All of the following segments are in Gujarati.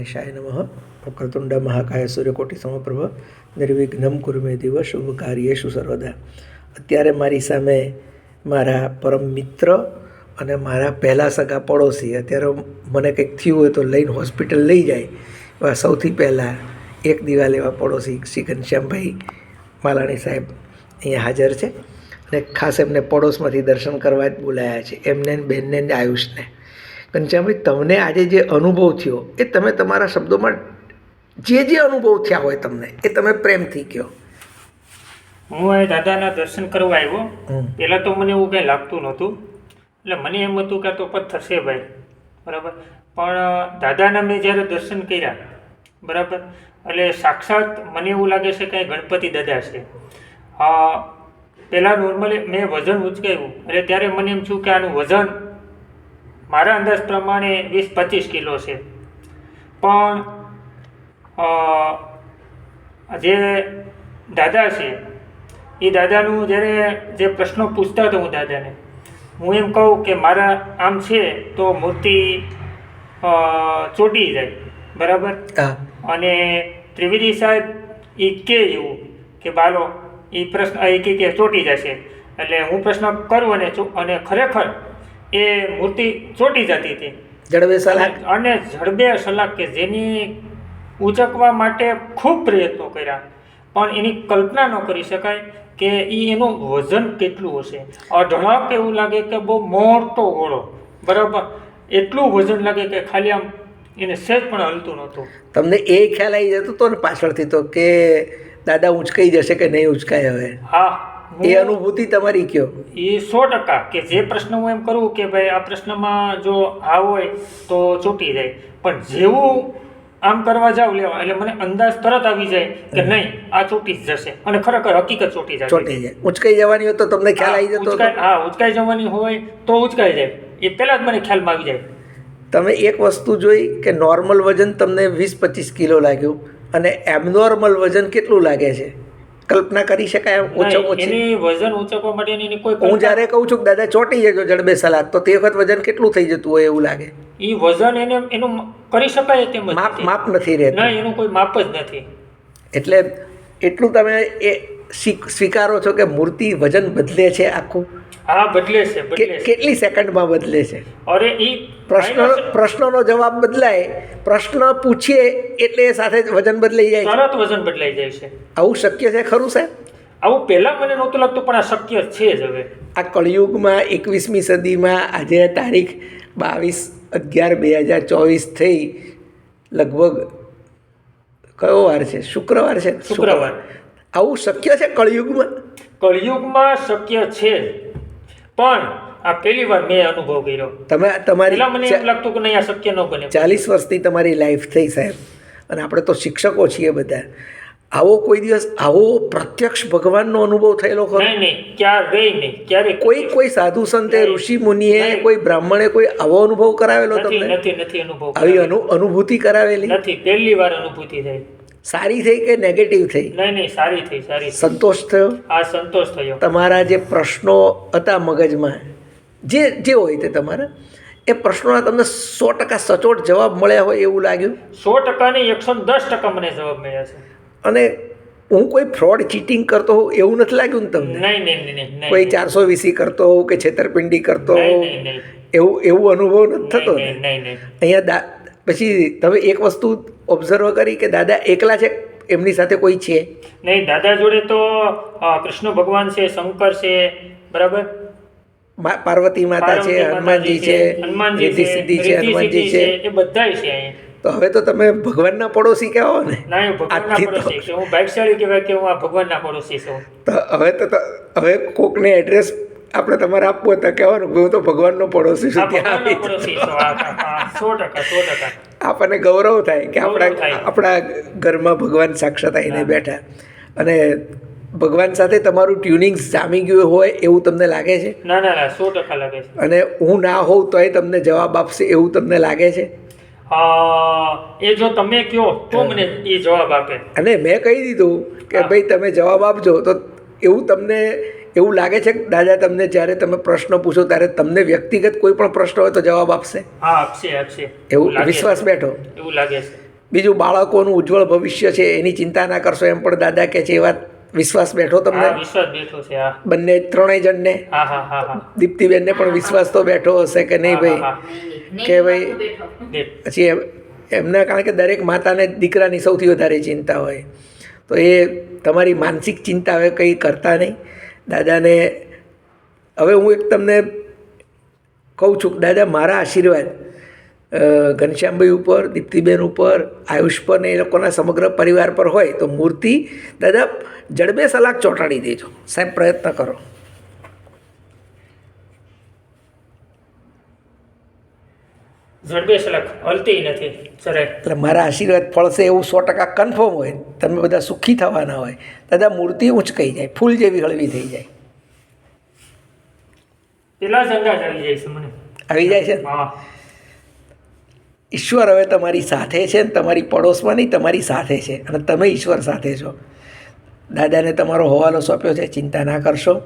ગણેશાય નમઃ વક્રતુંડ મહાકાય સૂર્યકોટી સમપ્રભ નિર્વિઘ્નમ કુરુ મે દિવ શુભ કાર્યેષુ સર્વદા અત્યારે મારી સામે મારા પરમ મિત્ર અને મારા પહેલાં સગા પડોશી, અત્યારે મને કંઈક થયું હોય તો લઈને હોસ્પિટલ લઈ જાય એવા સૌથી પહેલાં એક દિવાલ એવા પડોશી શ્રી ઘનશ્યામભાઈ માલાણી સાહેબ અહીંયા હાજર છે અને ખાસ એમને પડોશમાંથી દર્શન કરવા જ બોલાયા છે. એમને બેનને આયુષને. ઘનશ્યામભાઈ તમને આજે જે અનુભવ થયો એ તમે તમારા શબ્દોમાં જે જે અનુભવ થયા હોય તમને એ તમે પ્રેમથી કહો. હું એ દાદાના દર્શન કરવા આવ્યો. પહેલાં તો મને એવું કંઈ લાગતું નહોતું. એટલે મને એમ હતું કે આ તો પથ્થર છે ભાઈ. બરાબર? પણ દાદાના મેં જ્યારે દર્શન કર્યા બરાબર? એટલે સાક્ષાત મને એવું લાગે છે કે ગણપતિ દાદા છે. પહેલાં નોર્મલી મેં વજન ઉચકાયું એટલે ત્યારે મને એમ થયું કે આનું વજન મારા અંદાજ પ્રમાણે વીસ પચીસ કિલો છે. પણ જે દાદા છે એ દાદાનું જ્યારે જે પ્રશ્નો પૂછતા હતો હું દાદાને હું એમ કહું કે મારા આમ છે તો મૂર્તિ ચોટી જાય. બરાબર? અને ત્રિવેદી સાહેબ એ કે એવું કે બાલો એ પ્રશ્ન એ કે ચોંટી જશે. એટલે હું પ્રશ્ન કરું અને અને ખરેખર એ મૂર્તિ ચોંટી જતી હતી. જડબે સલાક અને- જડબે સલાક કે જેની ઉચકવા માટે ખૂબ પ્રયત્નો કર્યા. પણ એની કલ્પના ન કરી શકાય કે એ એનું વજન કેટલું હશે. અઢળક એવું લાગે કે બહુ મોટો ઘોડો બરાબર? એટલું વજન લાગે કે ખાલી આમ એને સહેજ પણ હલતું નહોતું. તમને એ ખ્યાલ આવી જતો હતો ને પાછળથી તો કે દાદા ઉંચકાઈ જશે કે નહીં ઉંચકાય હવે? હા. એ અનુભૂતિ તમારી કયો? એ સો ટકા કે જે પ્રશ્ન હું એમ કરું કે ભાઈ આ પ્રશ્નમાં જો આ હોય તો ચૂંટી જાય. પણ જેવું આમ કરવા જાવ લેવા એટલે મને અંદાજ તરત આવી જાય કે નહીં આ ચૂંટી જ જશે. અને ખરેખર હકીકત ચૂંટી જાય ચોંટી જાય. ઉચકાઈ જવાની હોય તો તમને ખ્યાલ આવી જતો હા ઉચકાઈ જવાની હોય તો ઉચકાઈ જાય. એ પહેલાં જ મને ખ્યાલમાં આવી જાય. તમે એક વસ્તુ જોઈ કે નોર્મલ વજન તમને વીસ પચીસ કિલો લાગ્યું અને એબનોર્મલ વજન કેટલું લાગે છે? કલ્પના કરી શકાય ઓછામાં ઓછી. વજન ઊંચકવા માટેની એની કોઈ હું જ્યારે કહું છું કે દાદા ચોંટી જજો જડબે સલાદ તો તે વખત વજન કેટલું થઈ જતું હોય એવું લાગે? એ વજન એને એનું કરી શકાય તેમ માપ માપ નથી રહેતું. ના એનું કોઈ માપ જ નથી. એટલે એટલું તમે એ સ્વીકારો છો કે મૂર્તિ વજન બદલે છે આખું? હા બદલે છે કેટલી સેકન્ડમાં બદલે છે? અરે એ પ્રશ્ન પ્રશ્નનો જવાબ બદલાય પ્રશ્ન પૂછીએ એટલે સાથે વજન બદલાઈ જાય તરત વજન બદલાઈ જાય છે. આવું શક્ય છે ખરું સાહેબ? આવું પહેલા મને નહોતું લાગતું પણ આ શક્ય છે જ હવે. આ કળિયુગમાં એકવીસમી સદીમાં આજે તારીખ બાવીસ અગિયાર બે હજાર ચોવીસ થઈ લગભગ કયો વાર છે? શુક્રવાર છે શુક્રવાર. આવું શક્ય છે કળિયુગમાં? કળિયુગમાં શક્ય છે. પણ આ પહેલી વાર મેં અનુભવ કર્યો. તમે તમારી પહેલા મને એમ લાગતું કે નહીં આ શક્ય ન બને. ચાલીસ વર્ષથી તમારી લાઈફ થઈ સાહેબ. અને આપણે તો શિક્ષકો છીએ બધા. આવો કોઈ દિવસ આવો પ્રત્યક્ષ ભગવાનનો અનુભવ થયેલો ખરો? નહીં ક્યારેય નહીં ક્યારે કોઈ કોઈ સાધુ સંતે. ઋષિ મુનિએ કોઈ બ્રાહ્મણે કોઈ આવો અનુભવ કરાવેલો તમને? નથી નથી અનુભવ આવી અનુ અનુભૂતિ કરાવેલી? નથી પહેલી વાર અનુભૂતિ થઈ સારી થઈ કે નેગેટિવ થઈ? નહીં નહીં સારી થઈ સારી સંતોષ થયો? હા સંતોષ થયો. તમારા જે પ્રશ્નો હતા મગજમાં જે જે હોય તે તમારા એ પ્રશ્નોના તમને સો ટકા સચોટ જવાબ મળ્યા હોય એવું લાગ્યું? સો ટકાની એકસો દસ ટકા મને જવાબ મળ્યા છે. અને હું કોઈ ફ્રોડ ચીટિંગ કરતો હોઉં એવું નથી લાગ્યું ને તમને? નહીં નહીં. કોઈ ચારસો વીસી કરતો હોઉં કે છેતરપિંડી કરતો હોઉં. એવું એવું અનુભવ નથી થતો ને? અહીંયા પછી તમે એક વસ્તુ ઓબ્ઝર્વ કરી કે દાદા એકલા છે? એમની સાથે કોઈ છે? નહીં દાદા જોડે તો કૃષ્ણ ભગવાન છે શંકર છે બરાબર? પાર્વતી માતા છે હનુમાનજી છે રિદ્ધિ સિદ્ધિ છે હનુમાનજી છે એ બધાય છે તો હવે તો તમે ભગવાનના પડોશી કહેવો ને? ના હું ભગવાનના આજથી તો- હું ભાગ્યશાળી કહેવાય કે હું આ ભગવાનના પડોશી છું. તો હવે ત- હવે કોકને એડ્રેસ આપણે તમારે આપવું હતા કહેવાનું હું તો ભગવાનનો પડોશી છું ત્યાં સો ટકા સો ટકા. આપણને ગૌરવ થાય કે આપણા આપણા ઘરમાં ભગવાન સાક્ષાત આવીને બેઠા. અને ભગવાન સાથે તમારું ટ્યુનિંગ જામી ગયું હોય એવું તમને લાગે છે? ના ના ના સો ટકા લાગે છે. અને હું ના હોઉં તોય તમને જવાબ આપશે એવું તમને લાગે છે? એ જો તમે કહો તો મને એ જવાબ આપે. અને મેં કહી દીધું કે ભાઈ તમે જવાબ આપજો તો એવું તમને એવું લાગે છે કે દાદા તમને જ્યારે તમે પ્રશ્ન પૂછો ત્યારે તમને વ્યક્તિગત કોઈ પણ પ્રશ્ન હોય તો જવાબ આપશે? હા આપશે આપશે. એવું વિશ્વાસ બેઠો. એવું લાગે છે. બીજું બાળકોનું ઉજ્જવળ ભવિષ્ય છે એની ચિંતા ના કરશો એમ પણ દાદા કે છે એ વાત. વિશ્વાસ બેઠો તમને? વિશ્વાસ બેઠો છે બંને ત્રણેય જણને? દીપ્તિબેનને પણ વિશ્વાસ તો બેઠો હશે કે નહીં ભાઈ? કે ભાઈ પછી એમ એમના કારણ કે દરેક માતાને દીકરાની સૌથી વધારે ચિંતા હોય. તો એ તમારી માનસિક ચિંતા હવે કંઈ કરતા નહીં. દાદાને, હવે હું એક તમને કહું છું કે દાદા મારા આશીર્વાદ ઘનશ્યામભાઈ ઉપર, દીપ્તિબેન ઉપર, આયુષ પર ને એ લોકોના સમગ્ર પરિવાર પર હોય તો મૂર્તિ દાદા જડબે સલાક ચોંટાડી દેજો. સાહેબ, પ્રયત્ન કરો. જડબે સલક હલતી નથી જરાય એટલે મારા આશીર્વાદ ફળશે એવું સો ટકા કન્ફર્મ હોય. તમે બધા સુખી થવાના હોય. દાદા મૂર્તિ ઊંચકાઈ જાય? ફૂલ જેવી હળવી થઈ જાય. પેલા જ અંદાજ આવી જાય છે મને. આવી જાય છે ને? ઈશ્વર હવે તમારી સાથે છે ને તમારી પડોશમાં નહીં તમારી સાથે છે. અને તમે ઈશ્વર સાથે છો. દાદાને તમારો હવાલો સોંપ્યો છે ચિંતા ના કરશો.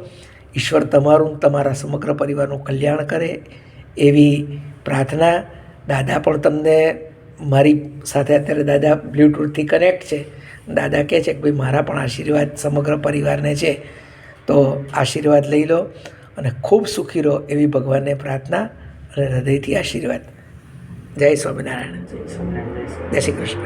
ઈશ્વર તમારું તમારા સમગ્ર પરિવારનું કલ્યાણ કરે એવી પ્રાર્થના દાદા પણ તમને મારી સાથે અત્યારે દાદા બ્લૂટૂથથી કનેક્ટ છે. દાદા કહે છે કે ભાઈ, મારા પણ આશીર્વાદ સમગ્ર પરિવારને છે. તો આશીર્વાદ લઈ લો અને ખૂબ સુખી રહો એવી ભગવાનને પ્રાર્થના અને હૃદયથી આશીર્વાદ. જય સ્વામિનારાયણ. જય શ્રી કૃષ્ણ.